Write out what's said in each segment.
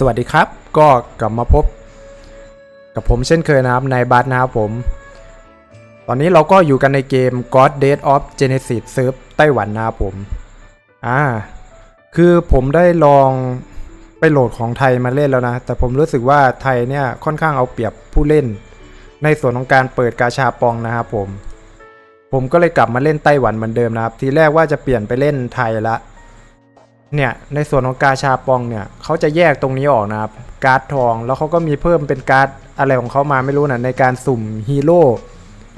สวัสดีครับ ก็กลับมาพบ กับผมเช่นเคยนะครับในบัสนะครับผม ตอนนี้เราก็อยู่กันในเกม God Dead of Genesis เซิร์ฟไต้หวันนะครับผม อ่า คือผมได้ลองไปโหลดของไทยมาเล่นแล้วนะ แต่ผมรู้สึกว่าไทยเนี่ยค่อนข้างเอาเปรียบผู้เล่น ในส่วนของการเปิดกาชาปองนะครับผม ผมก็เลยกลับมาเล่นไต้หวันเหมือนเดิมนะครับ ทีแรกว่าจะเปลี่ยนไปเล่นไทยละ เนี่ยในส่วนของกาชาปองเนี่ยเขาจะแยกตรงนี้ออกนะครับการ์ดทองแล้วเขาก็มีเพิ่มเป็นการ์ดอะไรของเขามาไม่รู้นะในการสุ่มฮีโร่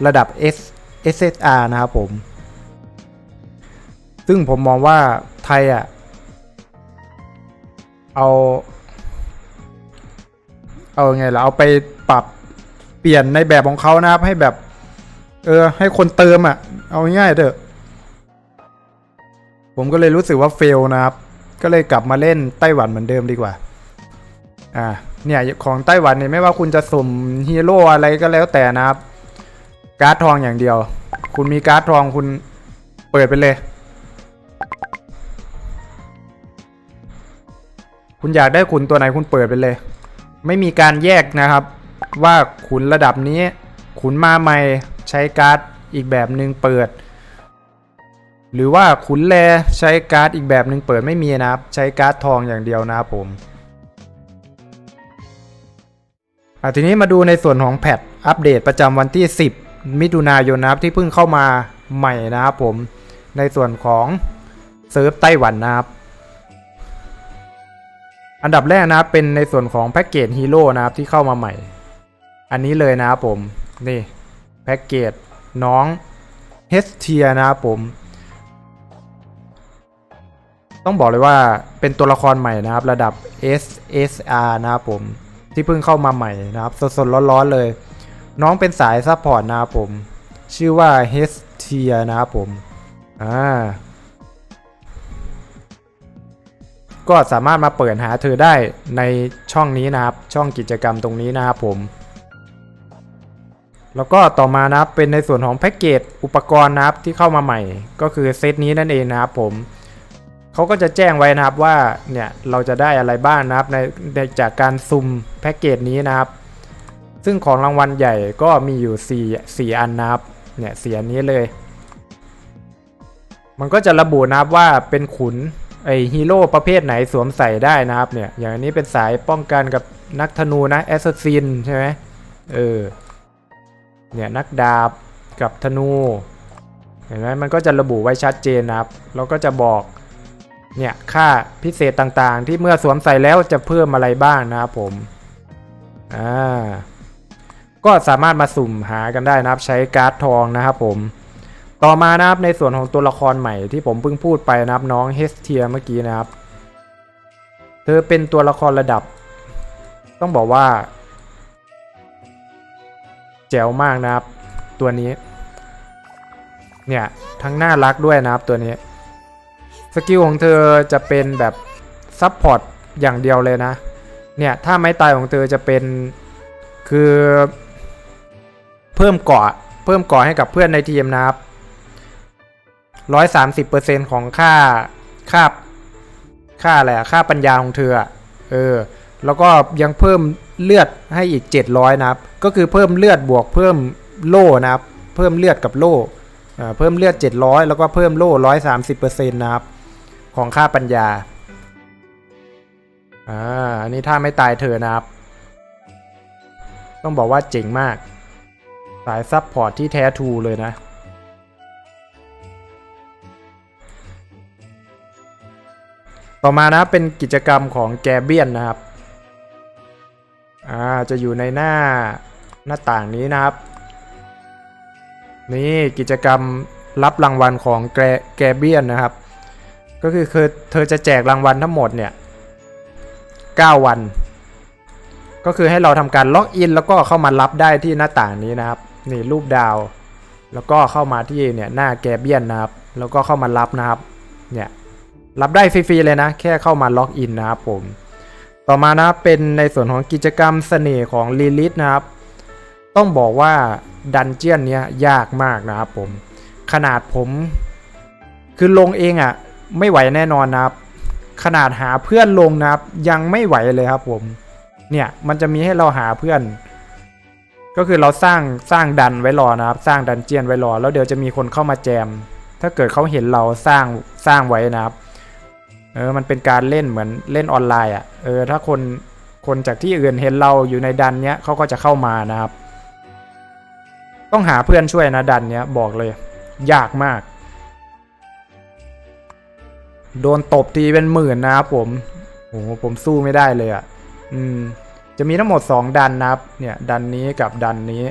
ระดับ S SSR นะครับผม ซึ่งผมมองว่าไทยอะเอา เอาไงล่ะเอาไปปรับเปลี่ยนในแบบของเขานะครับให้แบบ เออ ให้คนเติมอะ เอาง่ายๆเถอะ ผมก็เลยรู้สึกว่าเฟลนะครับ ก็เลยกลับมาเล่นไต้หวันเหมือนเดิมดีกว่า อ่า เนี่ยของไต้หวันเนี่ยไม่ว่าคุณจะสุ่มฮีโร่อะไรก็แล้วแต่นะครับ การ์ดทองอย่างเดียว คุณมีการ์ดทองคุณเปิดไปเลย คุณอยากได้ขุนตัวไหนคุณเปิดไปเลย ไม่มีการแยกนะครับ ว่าขุนระดับนี้ขุนมาใหม่ใช้การ์ดอีกแบบหนึ่งเปิด หรือว่าขุนแลใช้การ์ดอีกแบบหนึ่งเปิดไม่มีนะครับ ใช้การ์ดทองอย่างเดียวนะครับผมอะทีนี้มาดูในส่วนของแพทอัปเดตประจำวันที่ 10 มิถุนายนนะครับที่เพิ่งเข้ามาใหม่นะครับผมในส่วนของเซิร์ฟไต้หวันนะครับ อันดับแรกนะครับเป็นในส่วนของแพ็กเกจฮีโร่นะครับที่เข้ามาใหม่ อันนี้เลยนะครับผมนี่แพ็กเกจน้องเฮสเทียนะครับผม ต้องบอกเลยว่าเป็นตัวละครใหม่นะครับ ระดับ SSR นะครับผมที่เพิ่งเข้ามาใหม่นะครับ สดๆร้อนๆเลย น้องเป็นสายซัพพอร์ตนะครับผม ชื่อว่าเฮสเทียนะครับผมอ่าก็สามารถมาเปิดหาเธอได้ในช่องนี้นะครับ ช่องกิจกรรมตรงนี้นะครับผม แล้วก็ต่อมานะครับเป็นในส่วนของแพ็กเกจอุปกรณ์นะครับที่เข้ามาใหม่ ก็คือเซตนี้นั่นเองนะครับผม เขาก็จะแจ้งไว้นะครับว่าเนี่ยเราจะได้อะไรบ้างนะครับในในจากการซุ่มแพ็กเกจนี้นะครับ ซึ่งของรางวัลใหญ่ก็มีอยู่ 4 4 อันนะครับเนี่ยเสียอันนี้เลย มันก็จะระบุนะครับว่าเป็นขุนไอฮีโร่ประเภทไหนสวมใส่ได้นะครับเนี่ยอย่างนี้เป็นสายป้องกันกับนักธนูนะแอสซัสซินใช่ไหมเออเนี่ยนักดาบกับธนูเห็นไหมมันก็จะระบุไว้ชัดเจนนะครับแล้วก็จะบอก เนี่ยค่าพิเศษต่างๆ ที่เมื่อสวมใส่แล้วจะเพิ่มอะไรบ้างนะครับผมอ่าก็สามารถมาสุ่มหากันได้นะครับใช้การ์ดทองนะครับผมต่อมานะครับในส่วนของตัวละครใหม่ที่ผมเพิ่งพูดไปนะครับน้องเฮสเทียเมื่อกี้นะครับ เธอเป็นตัวละครระดับ ต้องบอกว่า แจ๋วมากนะครับ ตัวนี้ เนี่ยทั้งน่ารักด้วยนะครับตัวนี้ สกิลของเธอจะเป็นแบบซับพอร์ตอย่างเดียวเลยนะ เนี่ยถ้าไม้ตายของเธอจะเป็นคือเพิ่มเกาะเพิ่มเกาะให้กับเพื่อนในทีมนะครับร้อยสามสิบเปอร์เซ็นของค่าค่าค่าอะไรอะค่าปัญญาของเธอเออ แล้วก็ยังเพิ่มเลือดให้อีก700นะครับ ก็คือเพิ่มเลือดบวกเพิ่มโล่นะครับ เพิ่มเลือดกับโล่เพิ่มเลือด700แล้วก็เพิ่มโล่130%นะครับ ของค่าปัญญา อ่า อันนี้ถ้าไม่ตายเธอนะครับ ต้องบอกว่าเจ๋งมาก สายซับพอร์ตที่แท้ทูเลยนะ ต่อมานะเป็นกิจกรรมของแกเบียนนะครับ อ่า จะอยู่ในหน้าหน้าต่างนี้นะครับ นี่กิจกรรมรับรางวัลของแกแกเบียนนะครับ ก็คือเธอจะแจกรางวัลทั้งหมดเนี่ย9วัน ก็คือให้เราทำการล็อกอินแล้วก็เข้ามารับได้ที่หน้าต่างนี้นะครับนี่รูปดาว แล้วก็เข้ามาที่เนี่ยหน้าแกเบียนนะครับ แล้วก็เข้ามารับนะครับเนี่ยรับได้ฟรีๆเลยนะ แค่เข้ามาล็อกอินนะครับผม ต่อมานะเป็นในส่วนของกิจกรรมเสน่ห์ของลิลิทนะครับ ต้องบอกว่าดันเจียนเนี้ยยากมากนะครับผม ขนาดผม คือลงเองอะ่ะ ไม่ไหวแน่นอนนะครับ ขนาดหาเพื่อนลงนะครับ ยังไม่ไหวเลยครับผม เนี่ยมันจะมีให้เราหาเพื่อน ก็คือเราสร้างสร้างดันไว้รอนะครับ สร้างดันเจียนไว้รอ แล้วเดี๋ยวจะมีคนเข้ามาแจม ถ้าเกิดเขาเห็นเราสร้างสร้างไว้นะครับ เออมันเป็นการเล่นเหมือนเล่นออนไลน์อะ เออถ้าคนคนจากที่อื่นเห็นเราอยู่ในดันเนี้ยเขาก็จะเข้ามานะครับ ต้องหาเพื่อนช่วยนะดันเนี้ยบอกเลย ยากมาก โดนตบทีเป็นหมื่นนะครับผมโอ้โหผมสู้ไม่ได้เลยอะ อืม จะมีทั้งหมด 2 ดันนะครับ เนี่ย ดันนี้กับดันนี้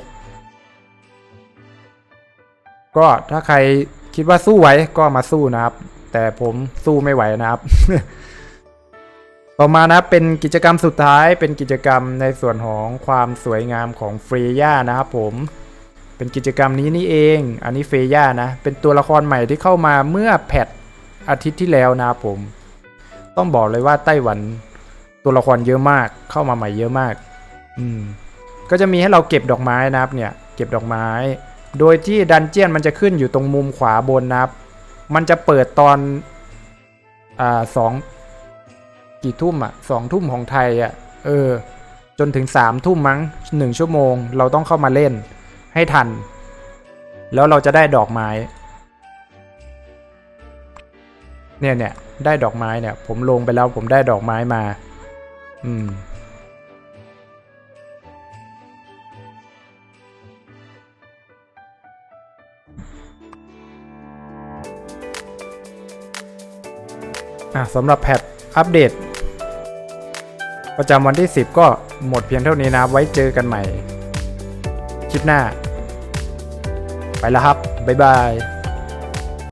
ก็ถ้าใครคิดว่าสู้ไหวก็มาสู้นะครับ แต่ผมสู้ไม่ไหวนะครับ ต่อมานะเป็นกิจกรรมสุดท้าย เป็นกิจกรรมในส่วนของความสวยงามของเฟรย่านะครับผมเป็นกิจกรรมนี้นี่เอง อันนี้เฟย่านะ เป็นตัวละครใหม่ที่เข้ามาเมื่อแพท อาทิตย์ที่แล้วนะผม ต้องบอกเลยว่าไต้หวันตัวละครเยอะมากเข้ามาใหม่เยอะมาก อืม ก็จะมีให้เราเก็บดอกไม้นะครับเนี่ย เก็บดอกไม้ โดยที่ดันเจียนมันจะขึ้นอยู่ตรงมุมขวาบนนะครับ มันจะเปิดตอน อ่าสองกี่ทุ่มอะสองทุ่มของไทยอะ เออ จนถึงสามทุ่มมั้งหนึ่งชั่วโมง เราต้องเข้ามาเล่นให้ทัน แล้วเราจะได้ดอกไม้ เนี่ยเนี่ยได้ดอกไม้เนี่ย ผมลงไปแล้วผมได้ดอกไม้มา อืม อะสำหรับแพทอัปเดต ประจำวันที่ 10 ก็หมดเพียงเท่านี้นะไว้เจอกันใหม่ คลิปหน้า ไปแล้วครับ บ๊ายบาย